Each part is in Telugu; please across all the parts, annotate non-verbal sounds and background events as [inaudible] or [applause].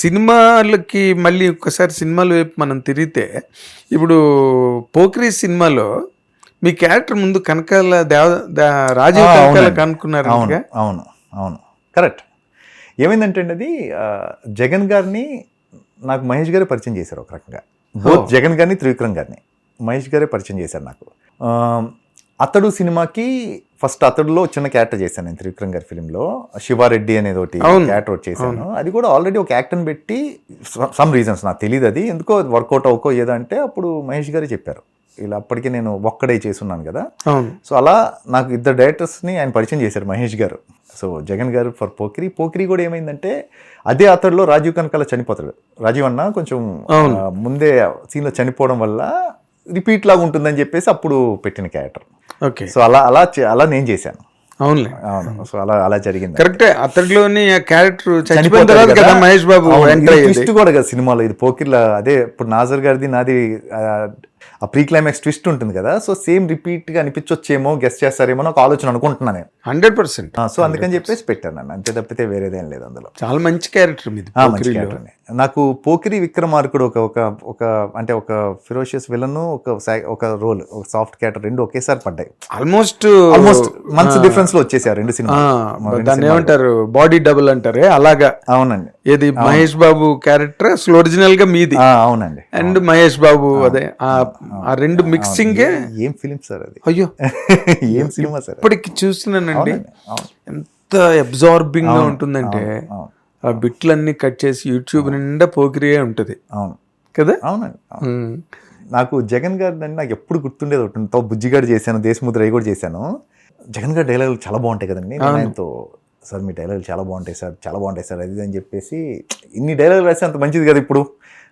సినిమాలకి మళ్ళీ ఒక్కసారి సినిమాల వైపు మనం తిరిగితే ఇప్పుడు పోక్రీ సినిమాలో మీ క్యారెక్టర్ ముందు కనకాల దేవ రాజీవ్ కనకాల. కనుక్కున్నారు అవును అవును అవును. కరెక్ట్. ఏమైందంటే అండి అది జగన్ గారిని నాకు మహేష్ గారే పరిచయం చేశారు ఒక రకంగా. బోత్ జగన్ గారిని త్రివిక్రమ్ గారిని. మహేష్ గారే పరిచయం చేశారు నాకు. అతడు సినిమాకి ఫస్ట్ అతడులో చిన్న క్యారెక్టర్ చేశాను నేను త్రివిక్రమ్ గారి ఫిలింలో. శివారెడ్డి అనేది ఒకటి. క్యారెక్టర్ ఒకటి చేశాను. అది కూడా ఆల్రెడీ ఒక యాక్టర్ని పెట్టి సమ్ రీజన్స్ నాకు తెలియదు అది. ఎందుకో వర్కౌట్ అవ్వకో ఏదో అంటే అప్పుడు మహేష్ గారే చెప్పారు. ఇలా అప్పటికే నేను ఒక్కడే చేసున్నాను కదా. సో అలా నాకు ఇద్దరు డైరెక్టర్స్ని ఆయన పరిచయం చేశారు మహేష్ గారు. సో జగన్ గారు ఫర్ పోకిరి. పోకిరి కూడా ఏమైందంటే అదే అతడిలో రాజీవ్ కనకాల చనిపోతాడు. రాజీవ్ అన్న కొంచెం ముందే సీన్లో చనిపోవడం వల్ల రిపీట్ లాగా ఉంటుందని చెప్పేసి అప్పుడు పెట్టిన క్యారెక్టర్ ఓకే. సో అలా అలా అలా నేను చేశాను. అవునులే. అవును. సో అలా అలా జరిగింది. కరెక్టే. అతడిలోని క్యారెక్టర్ చనిపోయిన తర్వాత కదా. మహేష్ బాబు ట్విస్ట్ కూడా కదా సినిమాలో. ఇది పోకిర్ల అదే ఇప్పుడు నాజర్ గారిది నాది ఆ, ప్రీ క్లైమాక్స్ ట్విస్ట్ ఉంటుంది కదా సో సేమ్ రిపీట్గా అనిపించొచ్చేమో గెస్ట్ చేస్తారేమో ఒక ఆలోచన అనుకుంటున్నాను నేను. Hundred percent. సో అందుకని చెప్పేసి పెట్టాను నన్ను అంతే తప్పితే వేరేదేం లేదు అందులో. చాలా మంచి క్యారెక్టర్ మీది మంచి నే. నాకు పోకిరి విక్రమార్కుడు ఒక ఒక ఒక అంటే ఒక ఫిరోషియస్ విలన్ ఒక ఒక రోల్ ఒక సాఫ్ట్ క్యారెక్టర్ రెండు ఒకేసారి పడ్డాయి. ఆల్మోస్ట్ ఆల్మోస్ట్ మంత్స్ డిఫరెన్స్లో వచ్చేసారు రెండు సినిమా దాన్ని ఏమంటారు? బాడీ డబుల్ అంటారే? అలాగా. అవునండి. ఏది? మహేష్ బాబు క్యారెక్టర్ అసలు ఒరిజినల్గా మీది. అవునండి. అండ్ మహేష్ బాబు అదే ఆ రెండు మిక్సింగ్ ఏం? ఫిలిం సార్ అది? అయ్యో. [laughs] ఏం సినిమా సార్ ఇప్పటికి చూస్తున్నానండి. ఎంత అబ్జార్బింగ్గా ఉంటుందంటే. ఆ బిట్లన్నీ కట్ చేసి యూట్యూబ్ నిండా పోకిరియే ఉంటది. అవును. కదా? అవునండి. నాకు జగన్ గారి దాన్ని నాకు ఎప్పుడు గుర్తుండేది ఒకటి తో బుజ్జిగాడు చేశాను దేశముద్ర కూడా చేశాను. జగన్ గారి డైలాగులు చాలా బాగుంటాయి కదండి ఆయనతో సార్ మీ డైలాగులు చాలా బాగుంటాయి సార్ చాలా బాగుంటాయి సార్ అది అని చెప్పేసి ఇన్ని డైలాగులు రాస్తే అంత మంచిది కదా ఇప్పుడు?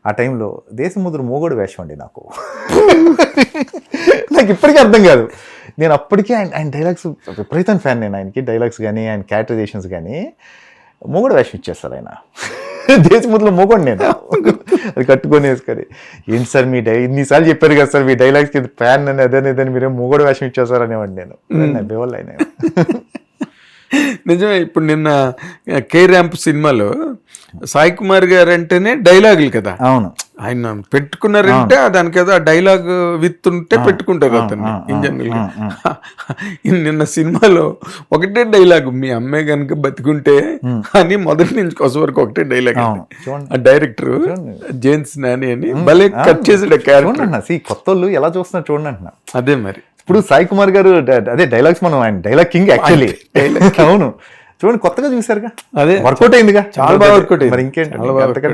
ఆ టైంలో దేశముద్ర మోగోడు వేషం అండి నాకు. [laughs] నాకు ఇప్పటికీ అర్థం కాదు. నేను అప్పటికే ఆయన ఆయన డైలాగ్స్ విపరీతం ఫ్యాన్ నేను ఆయనకి డైలాగ్స్ కానీ ఆయన క్యారెక్టరైజేషన్స్ కానీ మొగుడు వేషం ఇచ్చేస్తారు ఆయన. [laughs] దేశముద్రలో మొగోడు నేను. [laughs] అది కట్టుకొని వేసుకొని ఏంటి సార్ మీ డై ఇన్నిసార్లు చెప్పారు కదా సార్ మీ డైలాగ్స్కి ఫ్యాన్ అని అదని ఇదని మీరే మొగోడు వేషం ఇచ్చేస్తారు అనేవాడిని నేను. నవ్వేవాళ్ళు ఆయన నిజమే ఇప్పుడు నిన్న కే ర్యాంప్ సినిమాలో సాయి కుమార్ గారు అంటేనే డైలాగులు కదా. అవును. ఆయన పెట్టుకున్నారంటే దానికి ఏదో డైలాగ్ విత్ ఉంటే పెట్టుకుంటారు అతన్ని ఇన్ జనరల్ నిన్న సినిమాలో ఒకటే డైలాగ్ మీ అమ్మే కనుక బతికుంటే అని మొదటి నుంచి కొస వరకు ఒకటే డైలాగ్. ఆ డైరెక్టర్ జేమ్స్ నాని అని భలే కట్ చేసాడు క్యారెక్టర్. కొత్త ఎలా చూస్తున్నారు చూడండి అదే మరి. ఇప్పుడు సాయి కుమార్ గారు అదే డైలాగ్స్ మనం ఆయన డైలాగ్ కింగ్ యాక్చువల్లీ. అవును. చూడండి కొత్తగా చూసారుగా అదే. వర్కౌట్ అయిందిగా. చాలా బాగా వర్కౌట్ మరి ఇంకేంటి?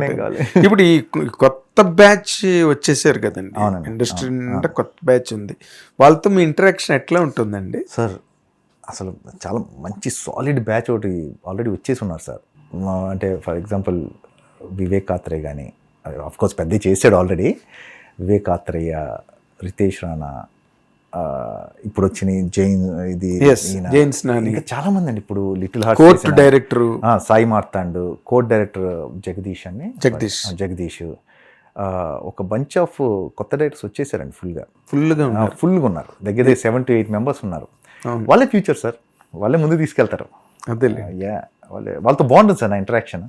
అయింది. [laughs] ఇప్పుడు ఈ కొత్త బ్యాచ్ వచ్చేసారు కదండి. అవునండి. ఇండస్ట్రీ అంటే కొత్త బ్యాచ్ ఉంది. వాళ్ళతో మీ ఇంటరాక్షన్ ఎట్లా ఉంటుందండి? సార్ అసలు చాలా మంచి సాలిడ్ బ్యాచ్ ఒకటి ఆల్రెడీ వచ్చేసి ఉన్నారు సార్ అంటే ఫర్ ఎగ్జాంపుల్ వివేక్ ఆత్రేయ కానీ ఆఫ్ కోర్స్ పెద్ద చేసాడు ఆల్రెడీ. వివేక్ ఆత్రేయ రితేష్ రాణా ఇప్పుడు వచ్చిన జైన్ ఇది నాని. ఇంకా చాలా మంది అండి ఇప్పుడు little heart court director Sai Marthand court director Jagadeesh అని. జగదీష్. జగదీష్. ఒక బంచ్ ఆఫ్ కొత్త డైరెక్టర్స్ వచ్చేసారండి ఫుల్గా ఫుల్గా ఉన్నారు. ఫుల్గా ఉన్నారు. దగ్గర దగ్గర సెవెన్ టు ఎయిట్ మెంబర్స్ ఉన్నారు. వాళ్ళే ఫ్యూచర్ సార్ వాళ్ళే ముందు తీసుకెళ్తారు. యా వాళ్ళే. వాళ్ళతో బాగుంటుంది సార్ నా ఇంటరాక్షన్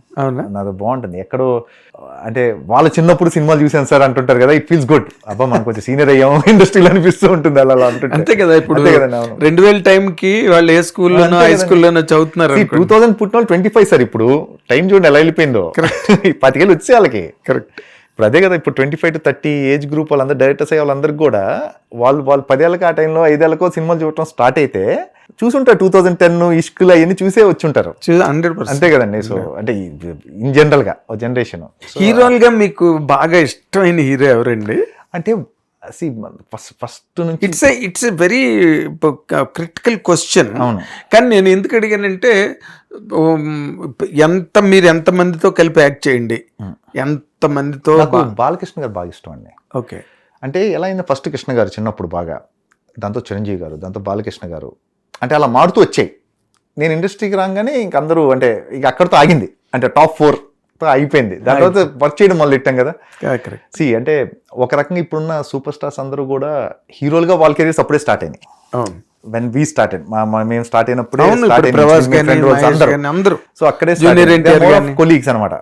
నాది బాగుంటుంది ఎక్కడో అంటే వాళ్ళ చిన్నప్పుడు సినిమాలు చూసాను సార్ అంటుంటారు కదా ఇట్ ఫీల్స్ గుడ్ అబ్బా మనం కొంచెం సీనియర్ అయ్యాము [laughs] ఇండస్ట్రీలో అనిపిస్తూ ఉంటుంది అలా అంటుంటే. అంతే కదా ఇప్పుడు. రెండు వేల టైం కి వాళ్ళు ఏ స్కూల్లోనో హై స్కూల్లోనో చదువుతున్నారు టూ థౌసండ్ పుట్టిన ట్వంటీ ఫైవ్ సార్ ఇప్పుడు. టైం చూడండి ఎలా వెళ్ళిపోయిందో. [laughs] పదికేళ్ళు వచ్చే వాళ్ళకి కరెక్ట్ ఇప్పుడు అదే కదా ఇప్పుడు twenty five to thirty age group వాళ్ళందరూ డైరెక్టర్స్ అయ్యే వాళ్ళందరికీ కూడా వాళ్ళు వాళ్ళు పదేళ్ళకి ఆ టైంలో ఐదేళ్ళకో సినిమాలు చూడటం స్టార్ట్ అయితే చూసుంటారు టూ థౌసండ్ టెన్ ఇష్కులు అవన్నీ చూసే వచ్చి ఉంటారు హండ్రెడ్ అంతే కదండి సో అంటే ఇన్ జనరల్గా జనరేషన్ హీరోలుగా మీకు బాగా ఇష్టమైన హీరో ఎవరండి? అంటే ఫస్ట్ ఫస్ట్ నుంచి it's it's very critical question అవును. కానీ నేను ఎందుకు అడిగానంటే ఎంత మీరు ఎంత మందితో కలిపి యాక్ట్ చేయండి? ఎంత మందితో నాకు బాలకృష్ణ గారు బాగా ఇష్టం అండి. ఓకే. అంటే ఎలా అయింది ఫస్ట్ కృష్ణ గారు చిన్నప్పుడు బాగా? దాంతో చిరంజీవి గారు దాంతో బాలకృష్ణ గారు. అంటే అలా మారుతూ వచ్చాయి. నేను ఇండస్ట్రీకి రాగానే ఇంక అందరూ అంటే ఇక అక్కడితో ఆగింది. అంటే టాప్ ఫోర్ అయిపోయింది. దాని తర్వాత వర్క్ చేయడం మొదలు పెట్టాం కదా సి అంటే ఒక రకంగా ఇప్పుడున్న సూపర్ స్టార్స్ అందరూ కూడా హీరోలుగా వాళ్ళ కెరీర్స్ అప్పుడే స్టార్ట్ అయినాయి. వెన్ వీ మా- మేము స్టార్ట్ అయినప్పుడే అందరూ. సో అక్కడే. కొలీగ్స్ అనమాట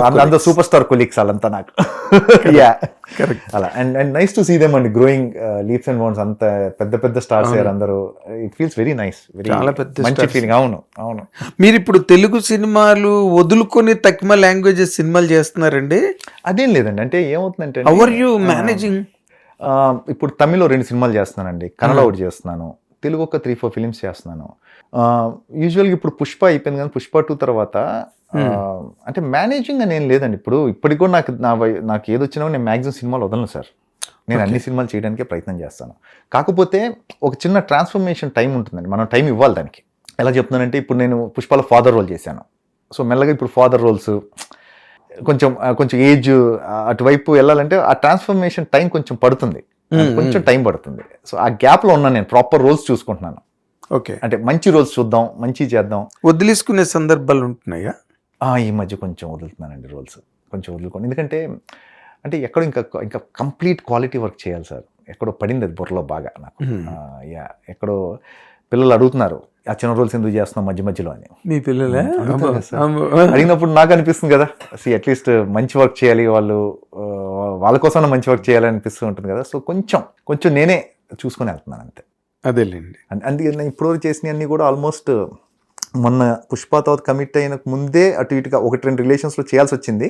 అందరూ సూపర్ స్టార్ కొలీగ్స్ వాళ్ళంతా నాకు. యా అలా. And and nice to see them అండి గ్రోయింగ్ లీప్స్ అండ్ బౌన్స్ అంత పెద్ద పెద్ద స్టార్స్ అయ్యారు అందరూ. It feels very nice very చాలా పెద్ద మంచి. ఫీలింగ్ అవును అవును. మీరు ఇప్పుడు తెలుగు సినిమాలు వదులుకొని తక్కువ లాంగ్వేజెస్ సినిమాలు చేస్తున్నారండి? అదేం లేదండి. అంటే ఏమవుతుందంటే ఆర్ యూ మేనేజింగ్ ఇప్పుడు తమిళ్ళో రెండు సినిమాలు చేస్తున్నానండి. కన్నడ ఒకటి చేస్తున్నాను. తెలుగు ఒక త్రీ ఫోర్ ఫిలిమ్స్ చేస్తున్నాను. యూజువల్గా ఇప్పుడు పుష్ప అయిపోయింది కానీ పుష్ప టూ తర్వాత ఆ, అంటే మేనేజింగ్ అని ఏం లేదండి. ఇప్పుడు ఇప్పటికి కూడా నాకు నా వై- నాకు ఏది వచ్చినా నేను మ్యాక్సిమం సినిమాలు వదలను సార్. నేను అన్ని సినిమాలు చేయడానికే ప్రయత్నం చేస్తాను. కాకపోతే ఒక చిన్న ట్రాన్స్ఫర్మేషన్ టైం ఉంటుందండి. మనం టైం ఇవ్వాలి దానికి. ఎలా చెప్తున్నానంటే ఇప్పుడు నేను పుష్పలో ఫాదర్ రోల్ చేశాను. సో మెల్లగా ఇప్పుడు ఫాదర్ రోల్స్ కొంచెం కొంచెం ఏజ్ అటువైపు వెళ్ళాలంటే ఆ ట్రాన్స్ఫర్మేషన్ టైం కొంచెం పడుతుంది. కొంచెం టైం పడుతుంది. సో ఆ గ్యాప్లో ఉన్నాను నేను ప్రాపర్ రోల్స్ చూసుకుంటున్నాను. ఓకే. అంటే మంచి రోల్స్ చూద్దాం మంచి చేద్దాం. వదిలేసుకునే సందర్భాలు ఉంటున్నాయా? ఈ మధ్య కొంచెం వదులుతున్నానండి రోల్స్. కొంచెం వదులుకోండి ఎందుకంటే అంటే ఎక్కడో ఇంకా ఇంకా కంప్లీట్ క్వాలిటీ వర్క్ చేయాలి సార్. ఎక్కడో పడింది అది బుర్రలో బాగా నాకు. యా ఎక్కడో పిల్లలు అడుగుతున్నారు ఆ చిన్న రోల్స్ ఎందుకు చేస్తున్నాం మధ్య మధ్యలో అని. మీ పిల్లలే. అడిగినప్పుడు నాకు అనిపిస్తుంది కదా సి అట్లీస్ట్ మంచి వర్క్ చేయాలి వాళ్ళు వాళ్ళ కోసం మంచి వర్క్ చేయాలి అనిపిస్తూ ఉంటుంది కదా. సో కొంచెం కొంచెం నేనే చూసుకొని వెళ్తున్నాను అంతే. అదేలేండి. అందుకే నేను ఇప్పటివరకు చేసిన అన్ని కూడా ఆల్మోస్ట్ మొన్న పుష్ప తర్వాత కమిట్ అయిన ముందే అటు ఇటుగా ఒకటి రెండు రిలేషన్స్లో చేయాల్సి వచ్చింది.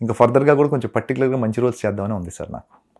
ఇంకా ఫర్దర్గా కూడా కొంచెం పర్టికులర్గా మంచి రోల్స్ చేద్దామని ఉంది సార్ నాకు.